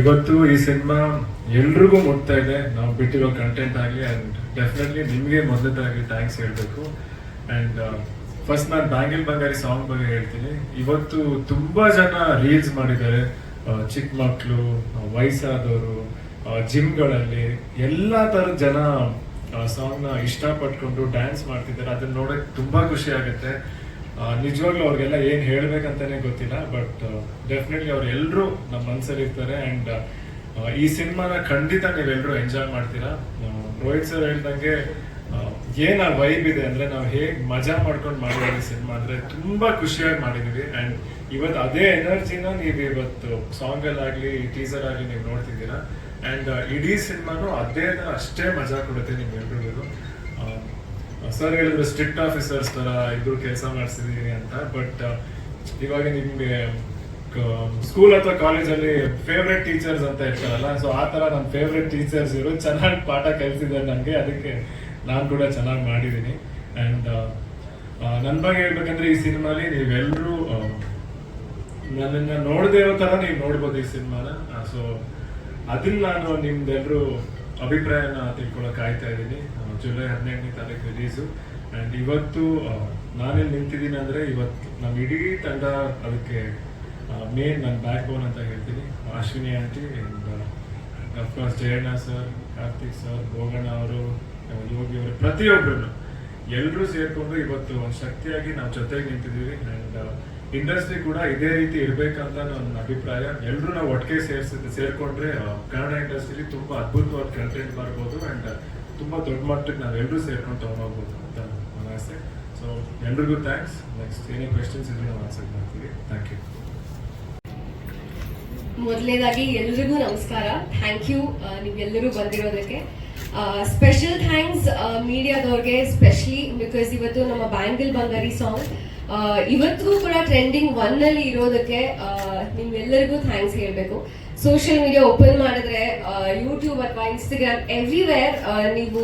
ಇವತ್ತು ಈ ಸಿನಿಮಾ ಎಲ್ರಿಗೂ ಮುಟ್ತಾ ಇದೆ. ನಾವು ಬಿಟ್ಟಿರೋ ಕಂಟೆಂಟ್ ಆಗಲಿ ಆ್ಯಂಡ್ ಡೆಫಿನೆಟ್ಲಿ ನಿಮಗೆ ಮೊದಲದಾಗಿ ಥ್ಯಾಂಕ್ಸ್ ಹೇಳಬೇಕು. ಆ್ಯಂಡ್ ಫಸ್ಟ್ ನಾನು ಬ್ಯಾಂಗಲ್ ಬಂಗಾರಿ ಸಾಂಗ್ ಬಗ್ಗೆ ಹೇಳ್ತೀನಿ. ಇವತ್ತು ತುಂಬ ಜನ ರೀಲ್ಸ್ ಮಾಡಿದ್ದಾರೆ. ಚಿಕ್ಕ ಮಕ್ಕಳು ವಯಸ್ಸಾದವರು ಜಿಮ್ಗಳಲ್ಲಿ ಎಲ್ಲ ಥರದ ಜನ ಸಾಂಗ್ನ ಇಷ್ಟಪಟ್ಕೊಂಡು ಡ್ಯಾನ್ಸ್ ಮಾಡ್ತಿದ್ದಾರೆ. ಅದನ್ನ ನೋಡೋಕ್ಕೆ ತುಂಬ ಖುಷಿ ಆಗುತ್ತೆ. ನಿಜವಾಗ್ಲೂ ಅವ್ರಿಗೆಲ್ಲ ಏನ್ ಹೇಳ್ಬೇಕಂತಾನೆ ಗೊತ್ತಿಲ್ಲ ಬಟ್ ಡೆಫಿನೆಟ್ಲಿ ಅವ್ರು ನಮ್ಮ ಮನ್ಸಲ್ಲಿ ಇರ್ತಾರೆ ಅಂಡ್ ಈ ಸಿನಿಮಾನ ಖಂಡಿತ ನೀವೆಲ್ಲರೂ ಎಂಜಾಯ್ ಮಾಡ್ತೀರಾ. ರೋಹಿತ್ ಸರ್ ಹೇಳ್ದಂಗೆ ಏನ್ ಆ ವೈಬ್ ಇದೆ ಅಂದ್ರೆ ನಾವು ಹೇಗ್ ಮಜಾ ಮಾಡ್ಕೊಂಡು ಮಾಡಿದ್ವಿ ಸಿನಿಮಾ ಅಂದ್ರೆ ತುಂಬಾ ಖುಷಿಯಾಗಿ ಮಾಡಿದೀವಿ ಅಂಡ್ ಇವತ್ತು ಅದೇ ಎನರ್ಜಿನ ನೀವು ಇವತ್ತು ಸಾಂಗ್ ಅಲ್ಲಾಗ್ಲಿ ಟೀಸರ್ ಆಗ್ಲಿ ನೀವು ನೋಡ್ತಿದ್ದೀರಾ. ಅಂಡ್ ಇಡೀ ಸಿನಿಮಾನು ಅದೇ ಅಷ್ಟೇ ಮಜಾ ಕೊಡುತ್ತೆ ನಿಮ್ಗೆಲ್ರಿಗೂ. ಸರ್ ಹೇಳಿದ್ರೆ ಸ್ಟ್ರಿಕ್ಟ್ ಆಫೀಸರ್ಸ್ ತರ ಇಬ್ರು ಕೆಲಸ ಮಾಡಿಸಿದೀನಿ ಅಂತ, ಬಟ್ ಇವಾಗ ನಿಮ್ಗೆ ಸ್ಕೂಲ್ ಅಥವಾ ಕಾಲೇಜಲ್ಲಿ ಫೇವ್ರೆಟ್ ಟೀಚರ್ಸ್ ಅಂತ ಇರ್ತಾರಲ್ಲ ಸೊ ಆ ತರ ನನ್ನ ಫೇವ್ರೆಟ್ ಟೀಚರ್ಸ್ ಇರು ಚೆನ್ನಾಗಿ ಪಾಠ ಕಲಿಸಿದ್ದಾರೆ ನನಗೆ ಅದಕ್ಕೆ ನಾನು ಕೂಡ ಚೆನ್ನಾಗಿ ಮಾಡಿದ್ದೀನಿ ಅಂಡ್ ನನ್ನ ಬಗ್ಗೆ ಹೇಳ್ಬೇಕಂದ್ರೆ ಈ ಸಿನಿಮಾಲಿ ನೀವೆಲ್ಲರೂ ನನ್ನನ್ನು ನೋಡದೇ ಇರೋ ತರ ನೀವು ನೋಡ್ಬೋದು ಈ ಸಿನಿಮಾನ. ಸೊ ಅದನ್ನ ನಾನು ನಿಮ್ದೆಲ್ಲರೂ ಅಭಿಪ್ರಾಯನ ತಿಳ್ಕೊಳಕ್ ಕಾಯ್ತಾ ಇದ್ದೀನಿ. ಜುಲೈ ಹದಿನೆಂಟನೇ ತಾರೀಕು ರಿಲೀಸು ಆ್ಯಂಡ್ ಇವತ್ತು ನಾನೇ ನಿಂತಿದ್ದೀನಿ ಅಂದರೆ ಇವತ್ತು ನಮ್ಮ ಇಡೀ ತಂಡ ಅದಕ್ಕೆ ಮೇನ್ ನನ್ನ ಬ್ಯಾಕ್ ಬೋನ್ ಅಂತ ಹೇಳ್ತೀನಿ. Ashwini aunty and of course Jayanna sir Karthik sir Boganna ಅವರು ಯೋಗಿ ಅವರು ಪ್ರತಿಯೊಬ್ಬರು ಎಲ್ಲರೂ ಸೇರಿಕೊಂಡು ಇವತ್ತು ಒಂದು ಶಕ್ತಿಯಾಗಿ ನಾವು ಜೊತೆಗೆ ನಿಂತಿದ್ದೀವಿ. ಆ್ಯಂಡ್ ಇಂಡಸ್ಟ್ರಿ ಕೂಡ ಇದೇ ರೀತಿ ಇರಬೇಕಂತ ನನ್ನ ಅಭಿಪ್ರಾಯ. ಎಲ್ಲರೂ ನಾವು ಒಟ್ಟಿಗೆ ಸೇರ್ಸಿ, ಸೇರಿಕೊಂಡ್ರೆ ಕನ್ನಡ ಇಂಡಸ್ಟ್ರಿಲಿ ತುಂಬಾ ಅದ್ಭುತವಾದ ಕಂಟೆಂಟ್ ಬರ್ಬೋದು. ಅಂಡ್ ತುಂಬಾ ದೊಡ್ಡ ಮಟ್ಟಕ್ಕೆ ನಾವು ಎಲ್ಲರೂ ಸೇರ್ಕೊಂಡು ತಗೊಂಡೋಗ್ಬೋದು ಅಂತ ನನ್ನ ಆಸೆ. ಸೊ ಎಲ್ರಿಗೂ ಥ್ಯಾಂಕ್ಸ್ ನೆಕ್ಸ್ಟ್ ಏನೇ ಕ್ವೆಶನ್ಸ್ ಇದ್ರೆ ನಾವು ಆನ್ಸರ್ ಮಾಡ್ತೀವಿ. ಥ್ಯಾಂಕ್ ಯು ಮೊದಲನೇದಾಗಿ ಎಲ್ರಿಗೂ ನಮಸ್ಕಾರ. ಥ್ಯಾಂಕ್ ಯು ನೀವೆಲ್ಲರೂ ಬಂದಿರೋದಕ್ಕೆ ಸ್ಪೆಷಲ್ ಥ್ಯಾಂಕ್ಸ್ ಮೀಡಿಯಾದವ್ರಿಗೆ ಸ್ಪೆಷಲಿ ಬಿಕಾಸ್ ಇವತ್ತು ನಮ್ಮ ಬ್ಯಾಂಗಲ್ ಬಂಗಾರಿ ಸಾಂಗ್ ಇವತ್ತಿಗೂ ಕೂಡ ಟ್ರೆಂಡಿಂಗ್ ಒನ್ ಅಲ್ಲಿ ಇರೋದಕ್ಕೆ ನಿಮ್ಗೆಲ್ಲರಿಗೂ ಥ್ಯಾಂಕ್ಸ್ ಹೇಳಬೇಕು. ಸೋಷಿಯಲ್ ಮೀಡಿಯಾ ಓಪನ್ ಮಾಡಿದ್ರೆ ಯೂಟ್ಯೂಬ್ ಅಥವಾ ಇನ್ಸ್ಟಾಗ್ರಾಮ್ ಎವ್ರಿವೇರ್ ನೀವು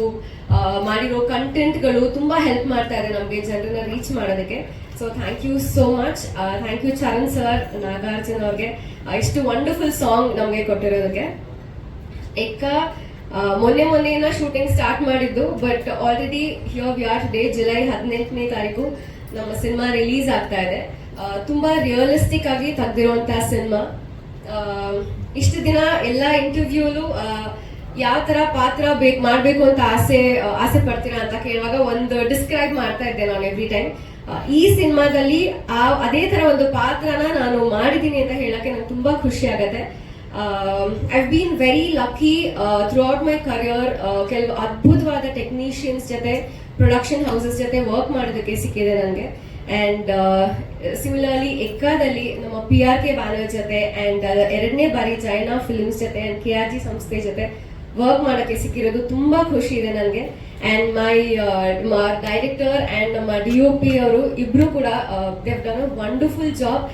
ಮಾಡಿರೋ ಕಂಟೆಂಟ್ಗಳು ತುಂಬಾ ಹೆಲ್ಪ್ ಮಾಡ್ತಾ ಇದೆ ನಮಗೆ ಜನರನ್ನ ರೀಚ್ ಮಾಡೋದಕ್ಕೆ. So thank you so much thank you Charan sir Nagarjun ಅವ್ರಿಗೆ. ಇಷ್ಟು ವಂಡರ್ಫುಲ್ ಸಾಂಗ್ ನಮಗೆ ಕೊಟ್ಟಿರೋದಕ್ಕೆ. ಆ, ಮೊನ್ನೆ ಮೊನ್ನೆಯಿಂದ ಶೂಟಿಂಗ್ ಸ್ಟಾರ್ಟ್ ಮಾಡಿದ್ದು but already here we are day July ಹದಿನೆಂಟನೇ ತಾರೀಕು ನಮ್ಮ ಸಿನಿಮಾ ರಿಲೀಸ್ ಆಗ್ತಾ ಇದೆ. ತುಂಬಾ ರಿಯಲಿಸ್ಟಿಕ್ ಆಗಿ ತೆಗ್ದಿರುವಂತಹ ಸಿನಿಮಾ ಇಷ್ಟು ದಿನ ಎಲ್ಲ ಇಂಟರ್ವ್ಯೂಲು ಯಾವ ತರ ಪಾತ್ರ ಬೇಕು, ಮಾಡಬೇಕು ಅಂತ ಆಸೆ ಆಸೆ ಪಡ್ತೀರಾ ಅಂತ ಕೇಳುವಾಗ ಒಂದು ಡಿಸ್ಕ್ರೈಬ್ ಮಾಡ್ತಾ ಇದ್ದೆ ನಾನು ಎವ್ರಿ ಟೈಮ್ ಈ ಸಿನಿಮಾದಲ್ಲಿ ಅದೇ ತರ ಒಂದು ಪಾತ್ರನ ನಾನು ಮಾಡಿದ್ದೀನಿ ಅಂತ ಹೇಳಕ್ಕೆ ನಂಗೆ ತುಂಬಾ ಖುಷಿ ಆಗತ್ತೆ. I been very lucky throughout my career ಕೆಲವು ಅದ್ಭುತವಾದ ಟೆಕ್ನಿಷಿಯನ್ಸ್ ಜೊತೆ ಪ್ರೊಡಕ್ಷನ್ ಹೌಸಸ್ ಜೊತೆ ವರ್ಕ್ ಮಾಡೋದಕ್ಕೆ ಸಿಕ್ಕಿದೆ ನನಗೆ. ಆ್ಯಂಡ್ ಸಿಮಿಲರ್ಲಿ ಎಕ್ಕಾದಲ್ಲಿ ನಮ್ಮ ಪಿ ಆರ್ ಕೆ ಬ್ಯಾನರ್ ಜೊತೆ ಆ್ಯಂಡ್ ಎರಡನೇ ಬಾರಿ ಜೈನಾ ಫಿಲ್ಮ್ಸ್ ಜೊತೆ ಆ್ಯಂಡ್ ಕೆ ಆರ್ ಜಿ ಸಂಸ್ಥೆ ಜೊತೆ ವರ್ಕ್ ಮಾಡೋಕ್ಕೆ ಸಿಕ್ಕಿರೋದು ತುಂಬಾ ಖುಷಿ ಇದೆ ನನಗೆ. ಆ್ಯಂಡ್ ಮೈ ಡೈರೆಕ್ಟರ್ ಆ್ಯಂಡ್ ನಮ್ಮ ಡಿ ಒ ಪಿ ಅವರು ಇಬ್ಬರು ಕೂಡ they've done wonderful job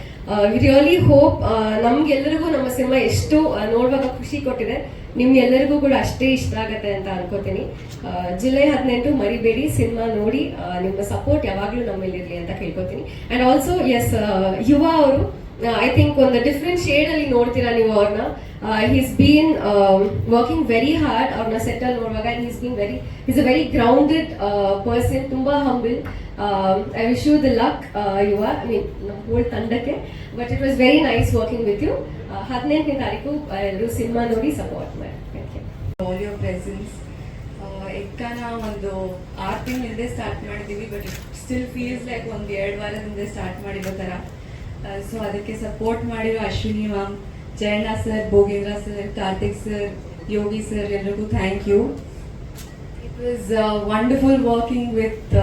really hope ನಮ್ಗೆಲ್ಲರಿಗೂ ನಮ್ಮ ಸಿನಿಮಾ ಎಷ್ಟು ನೋಡುವಾಗ ಖುಷಿ ಕೊಟ್ಟಿದೆ. ನಿಮ್ಗೆಲ್ಲರಿಗೂ ಕೂಡ ಅಷ್ಟೇ ಇಷ್ಟ ಆಗತ್ತೆ ಅಂತ ಅನ್ಕೋತೀನಿ. ಆ, ಜುಲೈ ಹದಿನೆಂಟು ಮರಿಬೇಡಿ ಸಿನಿಮಾ ನೋಡಿ ಆ, ನಿಮ್ಮ ಸಪೋರ್ಟ್ ಯಾವಾಗಲೂ ನಮ್ಮಲ್ಲಿರಲಿ ಅಂತ ಕೇಳ್ಕೊತೀನಿ. ಅಂಡ್ ಆಲ್ಸೋ ಎಸ್ ಯುವ ಅವರು ಐ ಥಿಂಕ್ ಒಂದು ಡಿಫ್ರೆಂಟ್ ಶೇಡ್ ಅಲ್ಲಿ ನೋಡ್ತೀರಾ ನೀವು ಅವ್ರನ್ನ he's been working very hard ಅವ್ರನ್ನ ಸೆಟಲ್ ನೋಡುವಾಗ he's been very is a very grounded person ತುಂಬಾ humble I wish you the luck Yuva I mean ನಮ್ಮ ಹೋಲ್ ತಂಡಕ್ಕೆ. But it was very nice working with you ಹದಿನೆಂಟನೇ ತಾರೀಕು ಎಲ್ಲರೂ cinema ನೋಡಿ ಸಪೋರ್ಟ್ ಮಾಡಿ. ಯು ಆಲ್ ಯೋರ್ ಪ್ರೆಸೆನ್ಸ್ ಎಕ್ಕನ ಒಂದು ಆರು ತಿಂಗಳಿಂದ ಸ್ಟಾರ್ಟ್ ಮಾಡಿದ್ದೀವಿ ಬಟ್ ಸ್ಟಿಲ್ ಫೀಲ್ಸ್ ಲೈಕ್ ಒಂದು ಎರಡು ವಾರದಿಂದ ಸ್ಟಾರ್ಟ್ ಮಾಡಿರೋ ಥರ ಸೊ ಅದಕ್ಕೆ ಸಪೋರ್ಟ್ ಮಾಡಿರೋ Ashwini ma'am Jayanna sir Bhogendra sir Karthik sir Yogi sir ಎಲ್ರಿಗೂ thank you it was wonderful working with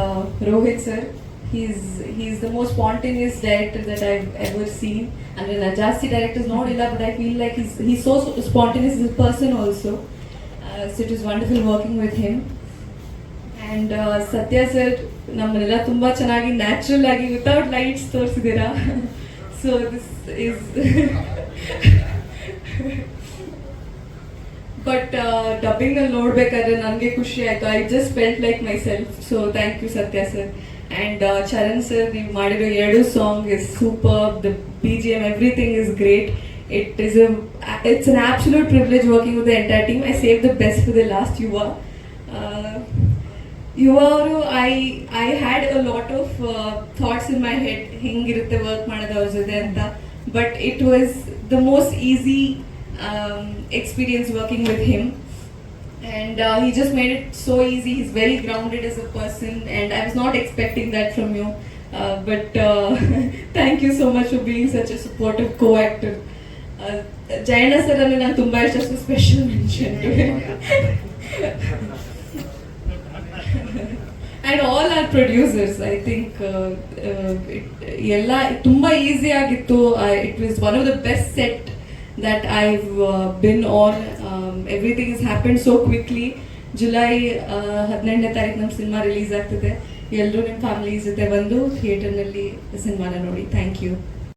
Rohit sir he's he's the most spontaneous director that I ever seen ಅಂದರೆ ನಾನು ಜಾಸ್ತಿ directors ನೋಡಿಲ್ಲ but I feel like he's he so spontaneous person also so it is wonderful working with him and Satya sir ನಮ್ಮನ್ನೆಲ್ಲ ತುಂಬ ಚೆನ್ನಾಗಿ natural ಆಗಿ without lights ತೋರಿಸಿದ್ದೀರಾ? So this is but dubbing ಅಲ್ಲಿ ನೋಡ್ಬೇಕಾದ್ರೆ ನನಗೆ ಖುಷಿ ಆಯ್ತು I just felt like myself so thank you Satya sir and Charan sir ನೀವು ಮಾಡಿರೋ ಎರಡು song is super the B G M everything is great It is a it's an absolute privilege working with the entire team. I saved the best for the last Yuva. Uh, Yuva ಅವರು I I had a lot of thoughts in my head ಹಿಂಗಿರುತ್ತೆ work ಮಾಡೋದು ಅವ್ರ ಜೊತೆ ಅಂತ but it was the most easy experience working with him and uh, he just made it so easy. He's very grounded as a person, and I was not expecting that from you. Uh, but uh, thank you so much for being such a supportive co-actor. Uh, Jayana sir and ನಾನು ತುಂಬಾ ಇಷ್ಟ so special and all are producers I think ಎಲ್ಲ ತುಂಬ easy ಆಗಿತ್ತು. It means one of the best set that I been on everything is happen so quickly July ಹದಿನೆಂಟನೇ ತಾರೀಕು ನಮ್ಮ cinema release ಆಗ್ತದೆ. ಎಲ್ಲರೂ ನಿಮ್ಮ ಫ್ಯಾಮಿಲಿ ಜೊತೆ ಬಂದು ಥಿಯೇಟರ್ನಲ್ಲಿ ಸಿನಿಮಾನ ನೋಡಿ. Thank you